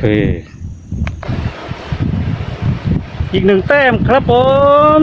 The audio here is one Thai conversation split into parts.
เค อีกหนึ่งแต้มครับผม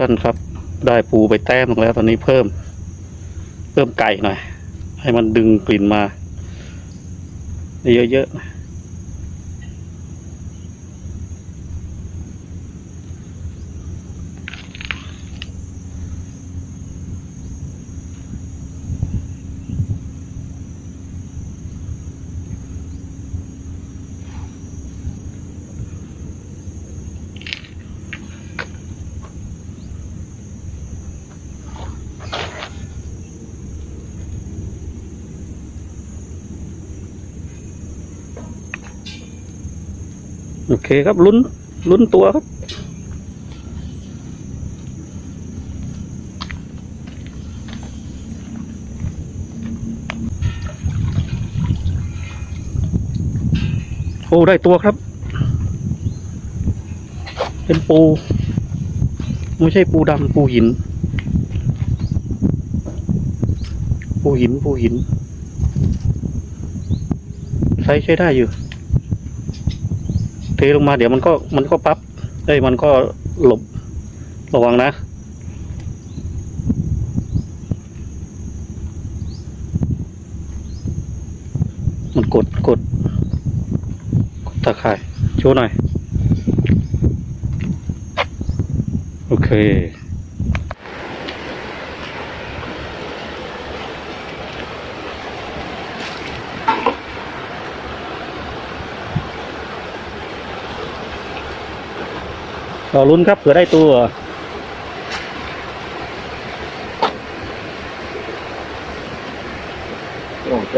ท่านครับ ได้ปูไปแต้มหนึ่งแล้ว ตอนนี้เพิ่ม เพิ่มไก่หน่อย ให้มันดึงกลิ่นมา เยอะๆ โอเคครับลุ้นลุ้นตัวครับ โอ้ได้ตัวครับ เป็นปู ไม่ใช่ปูดำปูหิน ปูหินปูหินใช้ใช้ได้อยู่ เทลงมาเดี๋ยวมันก็มันก็ปับ๊บเอ้ยมันก็หลบระวังนะมันกดกดกดตะข่ายโชว์หน่อย โอเค รอลุ้นครับเผื่อได้ตัวโอเค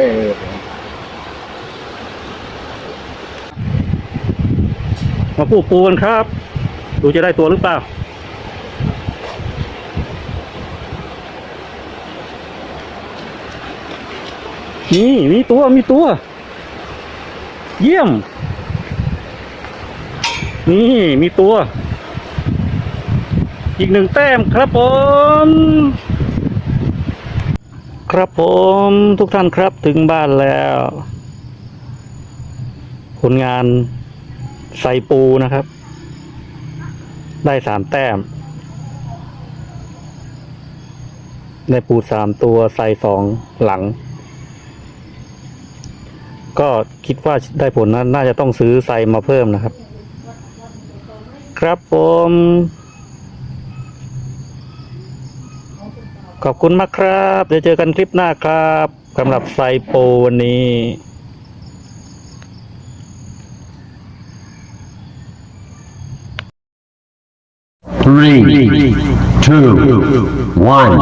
มาปูปูกันครับ ดูจะได้ตัวหรือเปล่านี่มีตัวมีตัว เยี่ยม นี่มีตัว อีกหนึ่งแต้มครับผม ครับผมทุกท่านครับถึงบ้านแล้ว ผลงานใส่ปูนะครับ ได้สามแต้ม ได้ปูสามตัวใส่สองหลัง ก็คิดว่าได้ผลนะน่าจะต้องซื้อใส่มาเพิ่มนะครับ ครับผม ขอบคุณมากครับ เดี๋ยวเจอกันคลิปหน้าครับสำหรับไซโปวันนี้ Three, two, one.